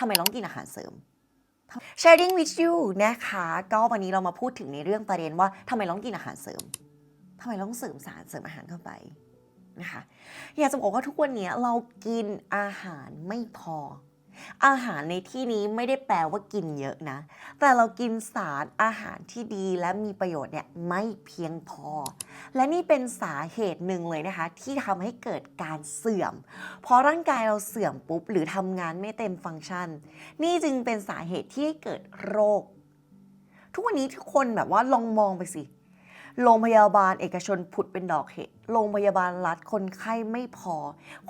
ทำไมต้องกินอาหารเสริม sharing with you นะคะ ก็วันนี้เรามาพูดถึงในเรื่องประเด็นว่าทำไมต้องกินอาหารเสริมทำไมต้องเสริมสารเสริมอาหารเข้าไปนะคะอยากจะบอกว่าทุกวันนี้เรากินอาหารไม่พอ อาหารในที่นี้ไม่ได้แปลว่ากินเยอะนะ แต่เรากินสารอาหารที่ดีและมีประโยชน์เนี่ยไม่เพียงพอ และนี่เป็นสาเหตุหนึ่งเลยนะคะ ที่ทำให้เกิดการเสื่อม เพอร่างกายเราเสื่อมปุ๊บ หรือทำงานไม่เต็มฟังก์ชัน นี่จึงเป็นสาเหตุที่ให้เกิดโรค ทุกวันนี้ทุกคนแบบว่าลองมองไปสิ โรงพยาบาลเอกชนผุดเป็นดอกเห็ด โรงพยาบาลรัฐคนไข้ไม่พอ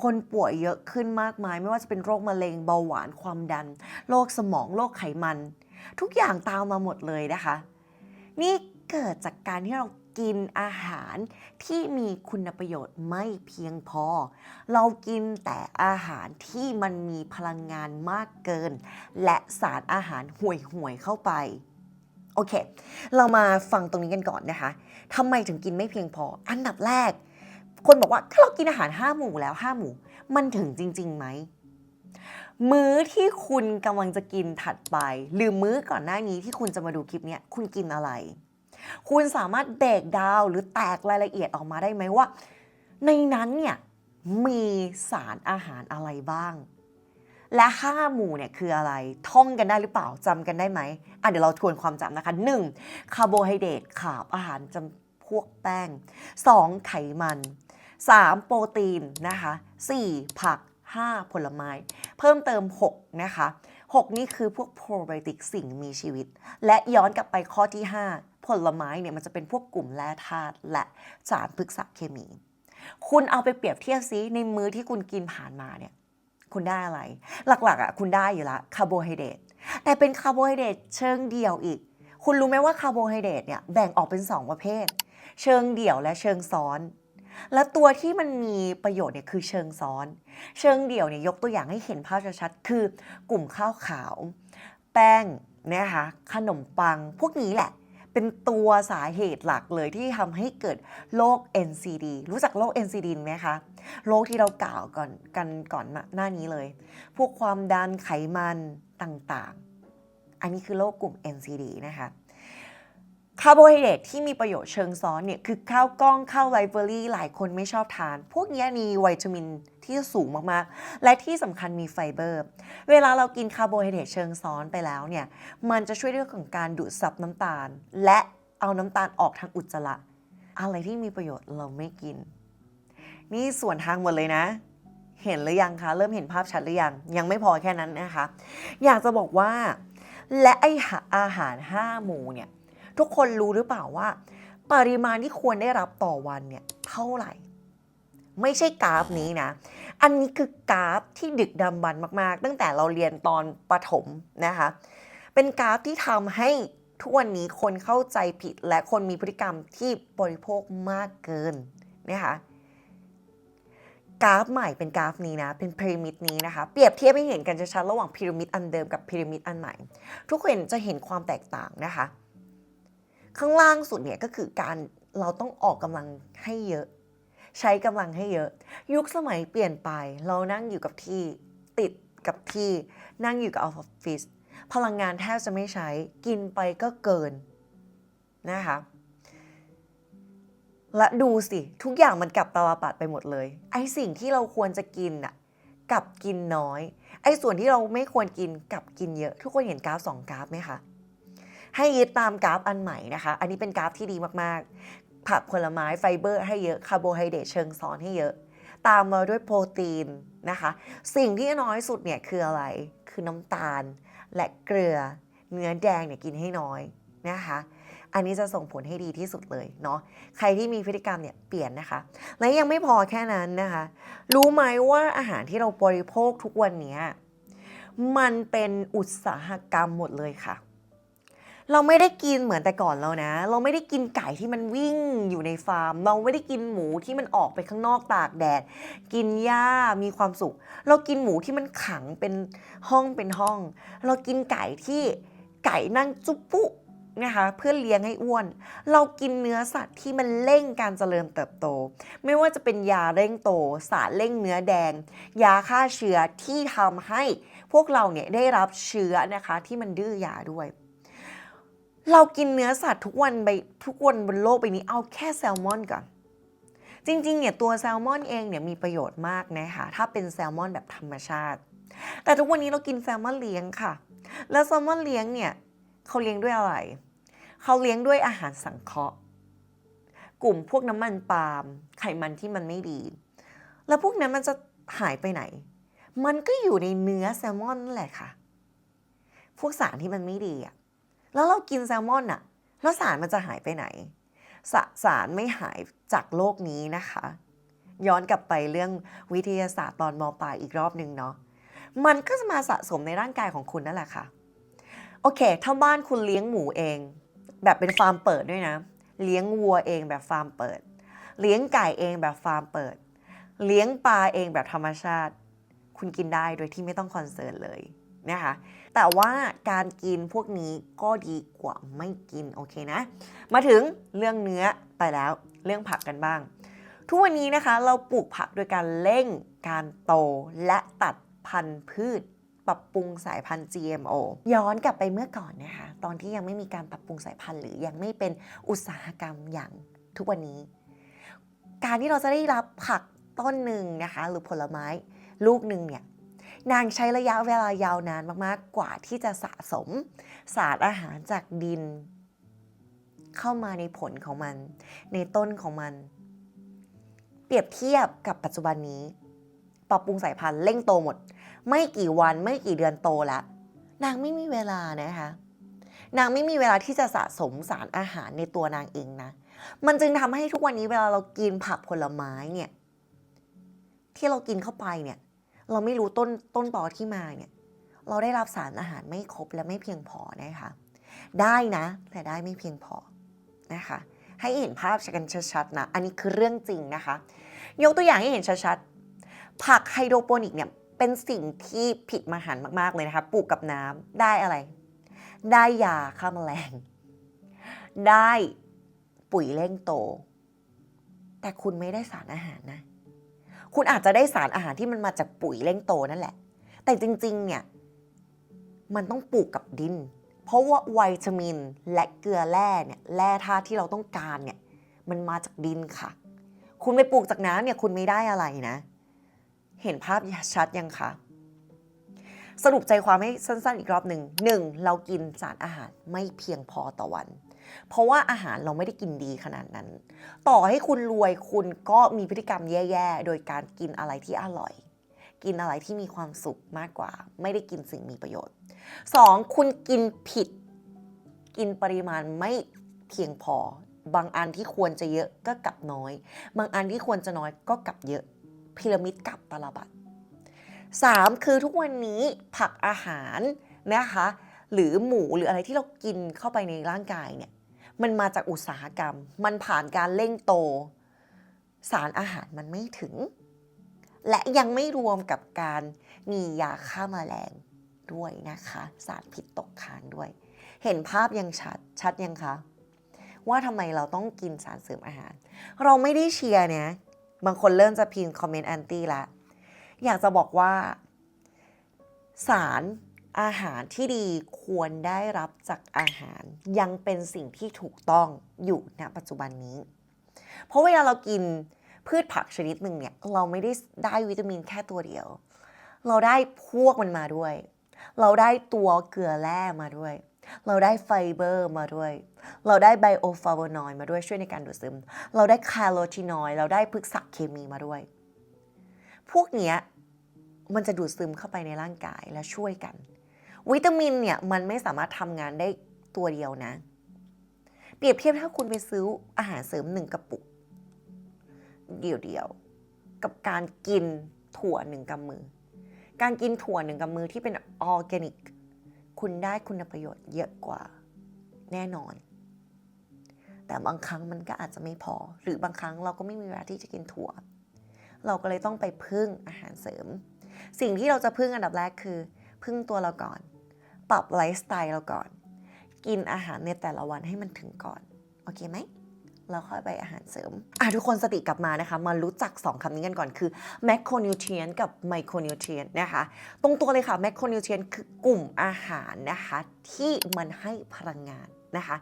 คนป่วยเยอะขึ้นมากมาย ไม่ว่าจะเป็นโรคมะเร็งเบาหวานความดัน โรคสมอง โรคไขมัน ทุกอย่างตามมาหมดเลยนะคะ นี่เกิดจากการที่เรากินอาหารที่มีคุณประโยชน์ไม่เพียงพอ เรากินแต่อาหารที่มันมีพลังงานมากเกิน และสารอาหารห่วยๆเข้าไป โอเค เรามาฟังตรงนี้กันก่อนนะคะทำไมถึงกินไม่เพียงพอ อันดับแรก คนบอกว่าถ้าเรากินอาหาร5หมู่แล้ว5หมู่ มันถึงจริงๆไหม มื้อที่คุณกำลังจะกินถัดไป หรือมื้อก่อนหน้านี้ที่คุณจะมาดูคลิปนี้คุณกินอะไร คุณสามารถเบรกดาวหรือแตกรายละเอียดออกมาได้ไหมว่า ในนั้นเนี่ยมีสารอาหารอะไรบ้าง และห้าหมู่เนี่ยคืออะไร ท่องกันได้หรือเปล่าจำกันได้ไหมอะเดี๋ยวเราทวนความจำนะคะ 1. คาร์โบไฮเดรตขาบอาหารจำพวกแป้ง 2. ไขมัน 3. โปรตีนนะคะ 4. ผัก 5. ผลไม้ เพิ่มเติม 6 นะคะ 6 นี่คือพวกโปรไบโอติกสิ่งมีชีวิต และย้อนกลับไปข้อที่ 5 ผลไม้เนี่ยมันจะเป็นพวกกลุ่มแร่ธาตุและสารพฤกษเคมี คุณเอาไปเปรียบเทียบซิในมื้อที่คุณกินผ่านมาเนี่ย คุณได้อะไร หลักๆอะคุณได้อยู่ละคาร์โบไฮเดรตแต่เป็นคาร์โบไฮเดรตเชิงเดี่ยวอีก คุณรู้ไหมว่าคาร์โบไฮเดรตเนี่ยแบ่งออกเป็น 2 ประเภท เชิงเดี่ยวและเชิงซ้อน และตัวที่มันมีประโยชน์เนี่ยคือเชิงซ้อน เชิงเดี่ยวเนี่ยยกตัวอย่างให้เห็นภาพชัดๆคือกลุ่มข้าวขาว แป้งนะคะขนมปังพวกนี้แหละ เป็นตัวสาเหตุหลักเลยที่ทำให้เกิดโรค NCD รู้จักโรค NCD ไหมคะ โรคที่เรากล่าวก่อนกันก่อนหน้านี้เลย พวกความดันไขมันต่างๆ อันนี้คือโรคกลุ่ม NCD นะคะคาร์โบไฮเดรตที่มีประโยชน์เชิงซ้อนเนี่ยคือข้าวกล้องข้าวไรเบอรี่หลายคนไม่ชอบทาน พวกนี้มีวิตามินที่สูงมากๆ และที่สำคัญมีไฟเบอร์ เวลาเรากินคาร์โบไฮเดรตเชิงซ้อนไปแล้วเนี่ย มันจะช่วยเรื่องของการดูดซับน้ำตาล และเอาน้ำตาลออกทางอุจจาระ อะไรที่มีประโยชน์เราไม่กิน นี่ส่วนทางหมดเลยนะ เห็นหรือยังคะ เริ่มเห็นภาพชัดหรือยัง ยังไม่พอแค่นั้นนะคะ อยากจะบอกว่า และไออาหาร5หมู่เนี่ย ทุกคนรู้หรือเปล่าว่า ปริมาณที่ควรได้รับต่อวันเนี่ยเท่าไหร่ ไม่ใช่กราฟนี้นะ อันนี้คือกราฟที่ดึกดำบรรพ์มาก ๆ ตั้งแต่เราเรียนตอนประถมนะคะ เป็นกราฟที่ทำให้ทุกวันนี้คนเข้าใจผิดและคนมีพฤติกรรมที่บริโภคมากเกินนะคะกราฟใหม่เป็นกราฟนี้นะ เป็นพีระมิดนี้นะคะ เปรียบเทียบให้เห็นกันชัดๆระหว่างพีระมิดอันเดิมกับพีระมิดอันใหม่ ทุกคนจะเห็นความแตกต่างนะคะ ข้างล่างสุดเนี่ยก็คือการเราต้องออกกำลังให้เยอะ ใช้กำลังให้เยอะ ยุคสมัยเปลี่ยนไปเรานั่งอยู่กับที่ติดกับที่นั่งอยู่กับออฟฟิศพลังงานแทบจะไม่ใช้กินไปก็เกินนะคะและดูสิ ทุกอย่างมันกลับตาลปัดไปหมดเลย ไอสิ่งที่เราควรจะกินน่ะกลับกินน้อย ไอส่วนที่เราไม่ควรกินกลับกินเยอะ ทุกคนเห็นกราฟสองกราฟไหมคะให้ยึดตามกราฟอันใหม่นะคะ อันนี้เป็นกราฟที่ดีมาก ๆ ผักผลไม้ไฟเบอร์ให้เยอะคาร์โบไฮเดรตเชิงซ้อนให้เยอะ ตามมาด้วยโปรตีนนะคะ สิ่งที่น้อยสุดเนี่ยคืออะไร คือน้ำตาลและเกลือ เนื้อแดงเนี่ยกินให้น้อยนะคะ อันนี้จะส่งผลให้ดีที่สุดเลยเนาะ ใครที่มีพฤติกรรมเนี่ยเปลี่ยนนะคะ และยังไม่พอแค่นั้นนะคะ รู้ไหมว่าอาหารที่เราบริโภคทุกวันเนี้ยมันเป็นอุตสาหกรรมหมดเลยค่ะ เราไม่ได้กินเหมือนแต่ก่อนแล้วนะ เราไม่ได้กินไก่ที่มันวิ่งอยู่ในฟาร์ม เราไม่ได้กินหมูที่มันออกไปข้างนอกตากแดด กินหญ้ามีความสุข เรากินหมูที่มันขังเป็นห้องเป็นห้อง เรากินไก่ที่ไก่นั่งจุ๊บปุ๊นะคะเพื่อเลี้ยงให้อ้วน เรากินเนื้อสัตว์ที่มันเร่งการเจริญเติบโต ไม่ว่าจะเป็นยาเร่งโต สารเร่งเนื้อแดง ยาฆ่าเชื้อที่ทำให้พวกเราเนี่ยได้รับเชื้อนะคะที่มันดื้อยาด้วย เรากินเนื้อสัตว์ทุกวันไปทุกวันบนโลกใบนี้เอาแค่แซลมอนก่อน จริงๆเนี่ยตัวแซลมอนเองเนี่ยมีประโยชน์มากนะคะถ้าเป็นแซลมอนแบบธรรมชาติ แต่ทุกวันนี้เรากินแซลมอนเลี้ยงค่ะ แล้วแซลมอนเลี้ยงเนี่ยเขาเลี้ยงด้วยอะไรเขาเลี้ยงด้วยอาหารสังเคราะห์ กลุ่มพวกน้ำมันปาล์มไขมันที่มันไม่ดี แล้วพวกนั้นมันจะหายไปไหน มันก็อยู่ในเนื้อแซลมอนนั่นแหละค่ะ พวกสารที่มันไม่ดีอะ แล้วเรากินแซลมอนอะแล้วสารมันจะหายไปไหนสสารไม่หายจากโลกนี้นะคะ ย้อนกลับไปเรื่องวิทยาศาสตร์ตอนมปลายอีกรอบนึงเนาะมันก็จะมาสะสมในร่างกายของคุณนั่นแหละค่ะ โอเค ถ้าบ้านคุณเลี้ยงหมูเอง แบบเป็นฟาร์มเปิดด้วยนะ เลี้ยงวัวเองแบบฟาร์มเปิด เลี้ยงไก่เองแบบฟาร์มเปิด เลี้ยงปลาเองแบบธรรมชาติ คุณกินได้โดยที่ไม่ต้องคอนเซิร์นเลย นะคะแต่ว่าการกินพวกนี้ก็ดีกว่าไม่กินโอเคนะ มาถึงเรื่องเนื้อไปแล้วเรื่องผักกันบ้าง ทุกวันนี้นะคะเราปลูกผักโดยการเร่งการโตและตัดพันธุ์พืช ปรับปรุงสายพันธุ์ GMO ย้อนกลับไปเมื่อก่อนนะคะ ตอนที่ยังไม่มีการปรับปรุงสายพันธุ์หรือยังไม่เป็นอุตสาหกรรมอย่างทุกวันนี้ การที่เราจะได้รับผักต้นหนึ่งนะคะ หรือผลไม้ลูกหนึ่งเนี่ย นางใช้ระยะเวลายาวนานมากๆ กว่าที่จะสะสม สารอาหารจากดิน เข้ามาในผลของมัน ในต้นของมัน เปรียบเทียบกับปัจจุบันนี้ปรับปรุงสายพันธุ์เร่งโตหมด ไม่กี่วันไม่กี่เดือนโตแล้วนางไม่มีเวลานะคะนางไม่มีเวลาที่จะสะสมสารอาหารในตัวนางเองนะ มันจึงทำให้ทุกวันนี้เวลาเรากินผักผลไม้เนี่ย ที่เรากินเข้าไปเนี่ย เราไม่รู้ต้นต้นตอที่มาเนี่ยเราได้รับสารอาหารไม่ครบและไม่เพียงพอนะคะ ได้นะแต่ได้ไม่เพียงพอนะคะ ให้เห็นภาพกันชัดๆนะ อันนี้คือเรื่องจริงนะคะ ยกตัวอย่างให้เห็นชัดๆ ผักไฮโดรโปนิกเนี่ยเป็นสิ่งที่ผิดมหันต์มากๆเลยนะคะ ปลูกกับน้ำได้อะไร ได้ยาฆ่าแมลง ได้ปุ๋ยเร่งโต แต่คุณไม่ได้สารอาหารนะ คุณอาจจะได้สารอาหารที่มันมาจากปุ๋ยเร่งโตนั่นแหละ แต่จริงๆ เนี่ย มันต้องปลูกกับดิน เพราะว่าวิตามินและเกลือแร่เนี่ยแร่ธาตุที่เราต้องการเนี่ย มันมาจากดินค่ะ คุณไปปลูกจากน้ำเนี่ยคุณไม่ได้อะไรนะ เห็นภาพชัดยังคะสรุปใจความให้สั้นๆอีกรอบหนึ่งหนึ่งเรากินสารอาหารไม่เพียงพอต่อวัน เพราะว่าอาหารเราไม่ได้กินดีขนาดนั้น ต่อให้คุณรวยคุณก็มีพฤติกรรมแย่ๆ โดยการกินอะไรที่อร่อย กินอะไรที่มีความสุขมากกว่า ไม่ได้กินสิ่งมีประโยชน์ 2. คุณกินผิด กินปริมาณไม่เพียงพอ บางอันที่ควรจะเยอะก็กลับน้อย บางอันที่ควรจะน้อยก็กลับเยอะพีระมิดกลับตลบัด 3. คือทุกวันนี้ผักอาหารนะคะหรือหมูหรืออะไรที่เรากินเข้าไปในร่างกายเนี่ย มันมาจากอุตสาหกรรม มันผ่านการเร่งโต สารอาหารมันไม่ถึง และยังไม่รวมกับการมียาฆ่าแมลงด้วยนะคะ สารพิษตกค้างด้วย เห็นภาพยังชัดชัดยังคะว่าทำไมเราต้องกินสารเสริมอาหาร เราไม่ได้เชียร์นะบางคนเริ่มจะพิมพ์คอมเมนต์แอนตี้ละ อยากจะบอกว่า สาร อาหารที่ดีควรได้รับจากอาหาร ยังเป็นสิ่งที่ถูกต้องอยู่ณปัจจุบันนี้ เพราะเวลาเรากินพืชผักชนิดหนึ่งเนี่ยเราไม่ได้ได้วิตามินแค่ตัวเดียว เราได้พวกมันมาด้วย เราได้ตัวเกลือแร่มาด้วย เราได้ไฟเบอร์มาด้วย เราได้ไบโอฟลาวนอยด์มาด้วยช่วยในการดูดซึม เราได้คาร์โรทีนอยด์เราได้พฤกษเคมีมาด้วย พวกเนี้ยมันจะดูดซึมเข้าไปในร่างกายและช่วยกัน วิตามินเนี่ยมันไม่สามารถทำงานได้ตัวเดียวนะ เปรียบเทียบถ้าคุณไปซื้ออาหารเสริมหนึ่งกระปุก เดียวๆ กับการกินถั่วหนึ่งกำมือ การกินถั่วหนึ่งกำมือที่เป็นออร์แกนิก คุณได้คุณประโยชน์เยอะกว่าแน่นอน แต่บางครั้งมันก็อาจจะไม่พอ หรือบางครั้งเราก็ไม่มีเวลาที่จะกินถั่ว เราก็เลยต้องไปพึ่งอาหารเสริม สิ่งที่เราจะพึ่งอันดับแรกคือ พึ่งตัวเราก่อน ปรับไลฟ์สไตล์เราก่อน กินอาหารในแต่ละวันให้มันถึงก่อน โอเคไหมแล้วค่อยไปอาหารเสริม อะทุกคนสติกลับมานะคะ มารู้จัก 2คำนี้กันก่อนคือ macronutrient กับ micronutrient นะคะ ตรงตัวเลยค่ะ macronutrient คือกลุ่มอาหารนะคะ ที่มันให้พลังงานนะคะ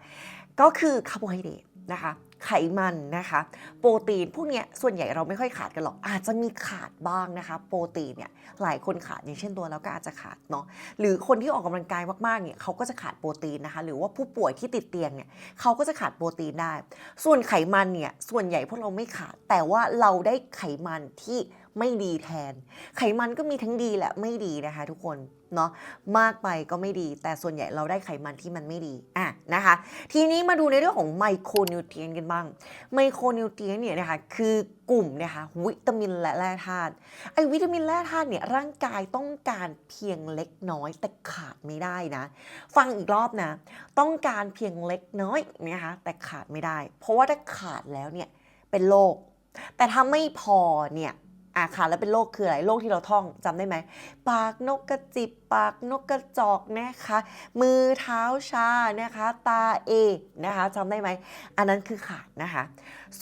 ก็คือคาร์โบไฮเดรตนะคะ ไขมันนะคะ โปรตีนพวกเนี้ยส่วนใหญ่เราไม่ค่อยขาดกันหรอก อาจจะมีขาดบ้างนะคะ โปรตีนเนี่ยหลายคนขาดอย่างเช่นตัวเราก็อาจจะขาดเนาะหรือคนที่ออกกำลังกายมากๆเนี่ยเขาก็จะขาดโปรตีนนะคะ หรือว่าผู้ป่วยที่ติดเตียงเนี่ยเขาก็จะขาดโปรตีนได้ ส่วนไขมันเนี่ยส่วนใหญ่พวกเราไม่ขาด แต่ว่าเราได้ไขมันที่ไม่ดีแทน ไขมันก็มีทั้งดีและไม่ดีนะคะ ทุกคน เนาะมากไปก็ไม่ดี แต่ส่วนใหญ่เราได้ไขมันที่มันไม่ดีอะนะคะ ทีนี้มาดูในเรื่องของไมโครนิวเทรียนกันบ้างไมโครนิวเทรียนเนี่ยนะคะคือกลุ่มนะคะวิตามินและแร่ธาตุไอวิตามินแร่ธาตุเนี่ยร่างกายต้องการเพียงเล็กน้อยแต่ขาดไม่ได้นะ ฟังอีกรอบนะ ต้องการเพียงเล็กน้อยนะคะแต่ขาดไม่ได้ เพราะว่าถ้าขาดแล้วเนี่ยเป็นโรคแต่ถ้าไม่พอเนี่ย อาขาดแล้วเป็นโรคคืออะไรโรคที่เราท่องจำได้ไหม ปากนกกระจิบ ปากนกกระจอกนะคะ มือเท้าชานะคะ ตาเอนะคะจำได้ไหม อันนั้นคือขาดนะคะ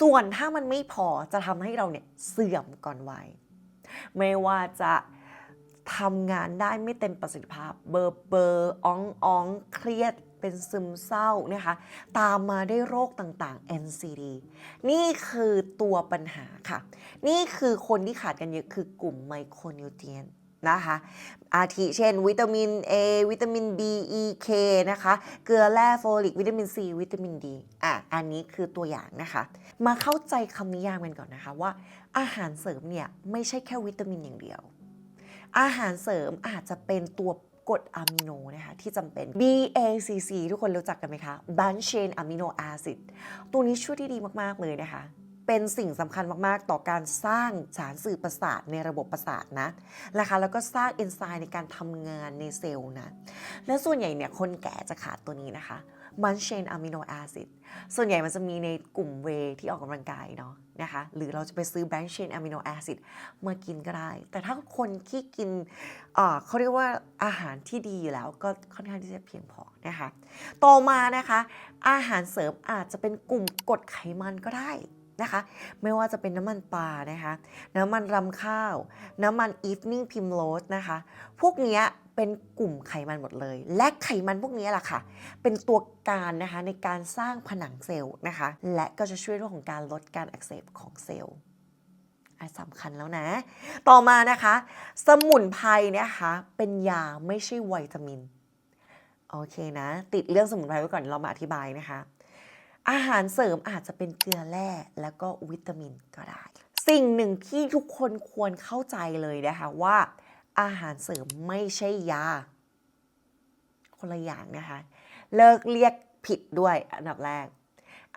ส่วนถ้ามันไม่พอจะทำให้เราเนี่ยเสื่อมก่อนวัยไม่ว่าจะทำงานได้ไม่เต็มประสิทธิภาพ เบอร์เบอร์อ้องอ้องเครียด เป็นซึมเศร้านะคะ ตามมาด้วยโรคต่างๆ NCD นี่คือตัวปัญหาค่ะ นี่คือคนที่ขาดกันเยอะคือกลุ่มไมโครนิวเทรียนนะคะอาทิเช่น วิตามิน A วิตามิน B E K นะคะ เกลือแร่โฟลิก วิตามิน C วิตามิน D อะ อันนี้คือตัวอย่างนะคะ มาเข้าใจคำนิยามกันก่อนนะคะว่า อาหารเสริมเนี่ย ไม่ใช่แค่วิตามินอย่างเดียว อาหารเสริมอาจจะเป็นตัว กรดอะมิโนนะคะที่จำเป็น BACC ทุกคนรู้จักกันไหมคะ Bunch Chain Amino Acid ตัวนี้ช่วยที่ดีมาก ๆ เลยนะคะเป็นสิ่งสำคัญมากๆ ต่อการสร้างสารสื่อประสาทในระบบประสาทนะนะคะแล้วก็สร้างเอนไซม์ในการทำงานในเซลล์นะและส่วนใหญ่เนี่ยคนแก่จะขาดตัวนี้นะคะ มันเชนอะมิโนแอซิดส่วนใหญ่มันจะมีในกลุ่มเวที่ออกกำลังกายเนาะนะคะหรือเราจะไปซื้อแบงค์เชนอะมิโนแอซิดมากินก็ได้ แต่ถ้าคนที่กินเขาเรียกว่าอาหารที่ดีอยู่แล้วก็ค่อนข้างที่จะเพียงพอนะคะต่อมานะคะอาหารเสริมอาจจะเป็นกลุ่มกรดไขมันก็ได้นะคะไม่ว่าจะเป็นน้ำมันปลานะคะน้ำมันรำข้าว น้ำมัน evening primrose นะคะ พวกเนี้ย เป็นกลุ่มไขมันหมดเลย และไขมันพวกนี้แหละค่ะ เป็นตัวการนะคะในการสร้างผนังเซลล์นะคะ และก็จะช่วยเรื่องของการลดการอักเสบของเซลล์อันสำคัญแล้วนะ ต่อมานะคะ สมุนไพรนะคะ เป็นยาไม่ใช่วิตามิน โอเคนะ ติดเรื่องสมุนไพรไว้ก่อนเรามาอธิบายนะคะ อาหารเสริมอาจจะเป็นเกลือแร่แล้วก็วิตามินก็ได้ สิ่งหนึ่งที่ทุกคนควรเข้าใจเลยนะคะว่า อาหารเสริมไม่ใช่ยา คนละอย่างนะคะ เลิกเรียกผิดด้วยอันดับแรก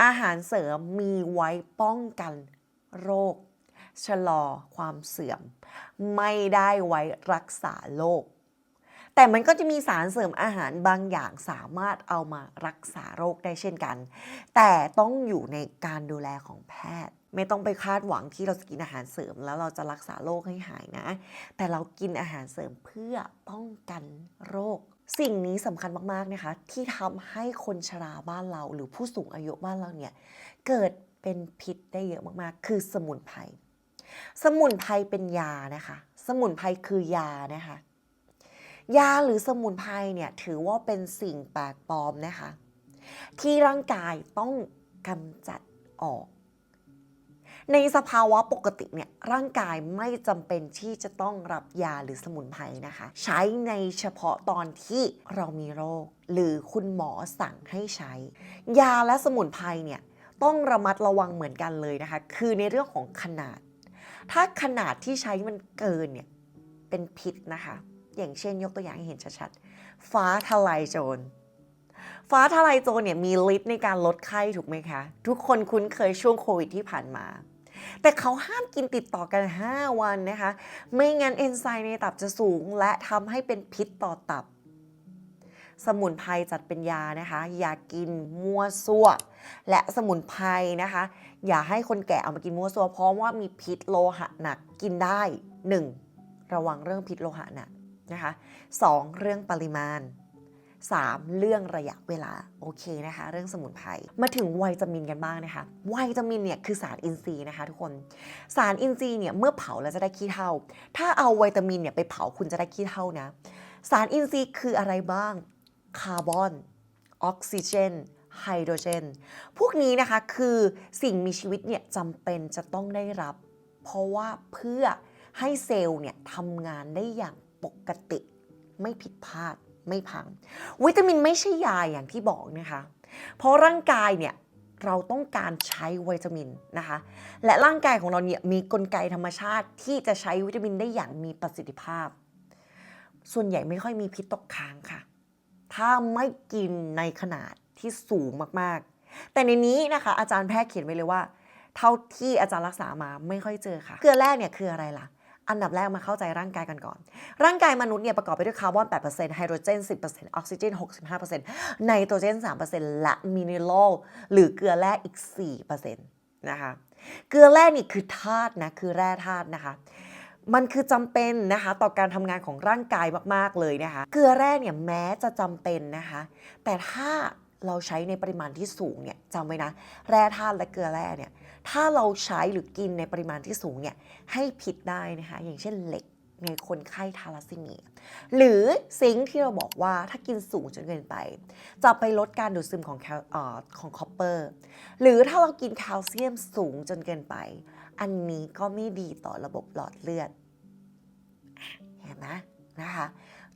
อาหารเสริมมีไว้ป้องกันโรค ชะลอความเสื่อม ไม่ได้ไว้รักษาโรค แต่มันก็จะมีสารเสริมอาหารบางอย่างสามารถเอามารักษาโรคได้เช่นกัน แต่ต้องอยู่ในการดูแลของแพทย์ ไม่ต้องไปคาดหวังที่เราจะกินอาหารเสริม แล้วเราจะรักษาโรคให้หายนะ แต่เรากินอาหารเสริมเพื่อป้องกันโรคสิ่งนี้สำคัญมาก ๆ นะคะ ที่ทำให้คนชราบ้านเราหรือผู้สูงอายุบ้านเราเนี่ย เกิดเป็นพิษได้เยอะมาก ๆ คือสมุนไพรสมุนไพรเป็นยานะคะ สมุนไพรคือยานะคะ ยาหรือสมุนไพรเนี่ยถือว่าเป็นสิ่งแปลกปลอมนะคะ ที่ร่างกายต้องกำจัดออก ในสภาวะปกติเนี่ยร่างกายไม่จำเป็นที่จะต้องรับยาหรือสมุนไพรนะคะ ใช้ในเฉพาะตอนที่เรามีโรค หรือคุณหมอสั่งให้ใช้ ยาและสมุนไพรเนี่ยต้องระมัดระวังเหมือนกันเลยนะคะ คือในเรื่องของขนาด ถ้าขนาดที่ใช้มันเกินเนี่ยเป็นพิษนะคะ อย่างเช่นยกตัวอย่างให้เห็นชัดๆ ฟ้าทลายโจร ฟ้าทลายโจรเนี่ยมีฤทธิ์ในการลดไข้ถูกไหมคะ ทุกคนคุ้นเคยช่วงโควิดที่ผ่านมา แต่เขาห้ามกินติดต่อกัน 5 วันนะคะ ไม่งั้นเอนไซม์ในตับจะสูง และทำให้เป็นพิษต่อตับ สมุนไพรจัดเป็นยานะคะ อย่ากินมั่วซั่ว และสมุนไพรนะคะ อย่าให้คนแก่เอามากินมั่วซั่วเพราะว่ามีพิษโลหะหนักกินได้ 1. ระวังเรื่องพิษโลหะหนัก นะคะ 2. เรื่องปริมาณ 3 เรื่องระยะเวลาโอเคนะคะ เรื่องสมุนไพรมาถึงวิตามินกันบ้างนะคะวิตามินเนี่ยคือสารอินทรีย์นะคะทุกคนสารอินทรีย์เนี่ยเมื่อเผาแล้วจะได้ขี้เถ้าถ้าเอาวิตามินเนี่ยไปเผาคุณจะได้ขี้เถ้านะ สารอินทรีย์คืออะไรบ้างคาร์บอนออกซิเจนไฮโดรเจน พวกนี้นะคะคือสิ่งมีชีวิตเนี่ยจำเป็นจะต้องได้รับ เพราะว่าเพื่อให้เซลล์เนี่ยทำงานได้อย่าง ปกติ ไม่ผิดพลาดไม่พัง วิตามินไม่ใช่ยาอย่างที่บอกนะคะ เพราะร่างกายเนี่ยเราต้องการใช้วิตามินนะคะ และร่างกายของเราเนี่ยมีกลไกธรรมชาติที่จะใช้วิตามินได้อย่างมีประสิทธิภาพ ส่วนใหญ่ไม่ค่อยมีพิษตกค้างค่ะ ถ้าไม่กินในขนาดที่สูงมากๆ แต่ในนี้นะคะอาจารย์แพทย์เขียนไว้เลยว่า เท่าที่อาจารย์รักษามาไม่ค่อยเจอค่ะ เกลือแร่เนี่ยคืออะไรล่ะ อันดับแรกมาเข้าใจร่างกายกันก่อน ร่างกายมนุษย์เนี่ยประกอบไปด้วยคาร์บอน 8%ไฮโดรเจน 10%ออกซิเจน 65%ไนโตรเจน 3%และมิเนอรัลหรือเกลือแร่อีก 4%นะคะ เกลือแร่นี่คือธาตุนะ คือแร่ธาตุนะคะ มันคือจำเป็นนะคะ ต่อการทำงานของร่างกายมากๆเลยนะคะ เกลือแร่เนี่ยแม้จะจำเป็นนะคะ แต่ถ้าเราใช้ในปริมาณที่สูงเนี่ยจำไว้นะ แร่ธาตุและเกลือแร่เนี่ย ถ้าเราใช้หรือกินในปริมาณที่สูงเนี่ยให้ผิดได้นะคะ อย่างเช่นเหล็กในคนไข้ทาลัสซีเมีย หรือซิงค์ที่เราบอกว่าถ้ากินสูงจนเกินไป จะไปลดการดูดซึมของอของคอปเปอร์ หรือถ้าเรากินแคลเซียมสูงจนเกินไป อันนี้ก็ไม่ดีต่อระบบหลอดเลือด เห็นไหมนะคะ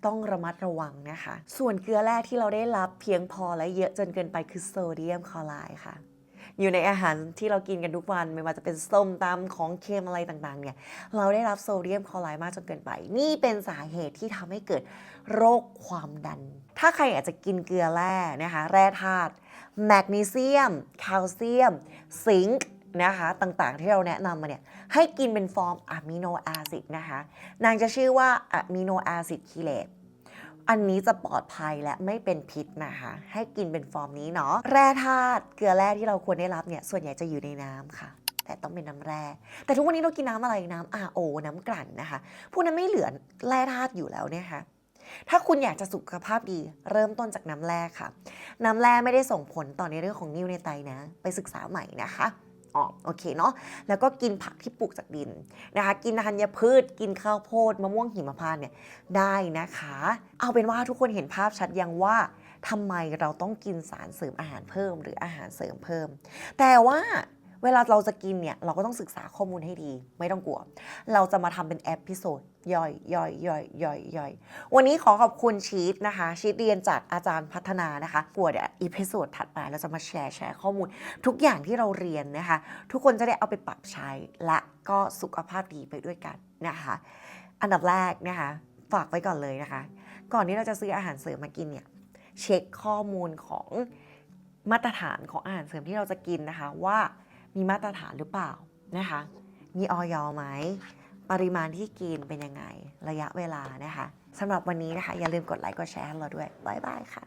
ต้องระมัดระวังนะคะ ส่วนเกลือแร่ที่เราได้รับเพียงพอและเยอะจนเกินไปคือโซเดียมคลอไรด์ค่ะ อยู่ในอาหารที่เรากินกันทุกวัน ไม่ว่าจะเป็นส้มตำของเค็มอะไรต่างๆเนี่ยเราได้รับโซเดียมคลอไรด์มากจนเกินไป นี่เป็นสาเหตุที่ทำให้เกิดโรคความดัน ถ้าใครอยากจะกินเกลือแร่นะคะแร่ธาตุแมกนีเซียมแคลเซียม ซิงค์นะคะต่างๆที่เราแนะนำมาเนี่ยให้กินเป็นฟอร์มอะมิโนแอซิดนะคะนางจะชื่อว่าอะมิโนแอซิดคิเลต อันนี้จะปลอดภัยและไม่เป็นพิษนะคะ ให้กินเป็นฟอร์มนี้เนาะแร่ธาตุเกลือแร่ที่เราควรได้รับเนี่ยส่วนใหญ่จะอยู่ในน้ำค่ะ แต่ต้องเป็นน้ำแร่ แต่ทุกวันนี้เรากินน้ำอะไรน้ำ RO น้ำกลั่นนะคะพวกนั้นไม่เหลือแร่ธาตุอยู่แล้วเนี่ยค่ะถ้าคุณอยากจะสุขภาพดี เริ่มต้นจากน้ำแร่ค่ะ น้ำแร่ไม่ได้ส่งผลต่อในเรื่องของนิ่วในไตนะ ไปศึกษาใหม่นะคะ อ๋อโอเคเนาะแล้วก็กินผักที่ปลูกจากดินนะคะกินธัญพืช กินข้าวโพดมะม่วงหิมพานต์เนี่ยได้นะคะ เอาเป็นว่าทุกคนเห็นภาพชัดยังว่าทำไมเราต้องกินสารเสริมอาหารเพิ่มหรืออาหารเสริมเพิ่ม แต่ว่า เวลาเราจะกินเนี่ย เราก็ต้องศึกษาข้อมูลให้ดี ไม่ต้องกลัว เราจะมาทำเป็นเอพิโซดย่อยย่อยย่อยย่อยย่อยวันนี้ขอขอบคุณชีตนะคะ ชีตเรียนจากอาจารย์พัฒนานะคะปวดอีพิโซดถัดไปเราจะมาแชร์แชร์ข้อมูล ทุกอย่างที่เราเรียนนะคะ ทุกคนจะได้เอาไปปรับใช้ และก็สุขภาพดีไปด้วยกันนะคะ อันดับแรกนะคะ ฝากไว้ก่อนเลยนะคะ ก่อนที่เราจะซื้ออาหารเสริมมากินเนี่ยเช็คข้อมูลของมาตรฐานของอาหารเสริมที่เราจะกินนะคะว่า มีมาตรฐานหรือเปล่านะคะ มีออยไหม ปริมาณที่กินเป็นยังไง ระยะเวลานะคะสำหรับวันนี้นะคะ อย่าลืมกดไลค์กดแชร์ให้เราด้วย บ๊ายบายค่ะ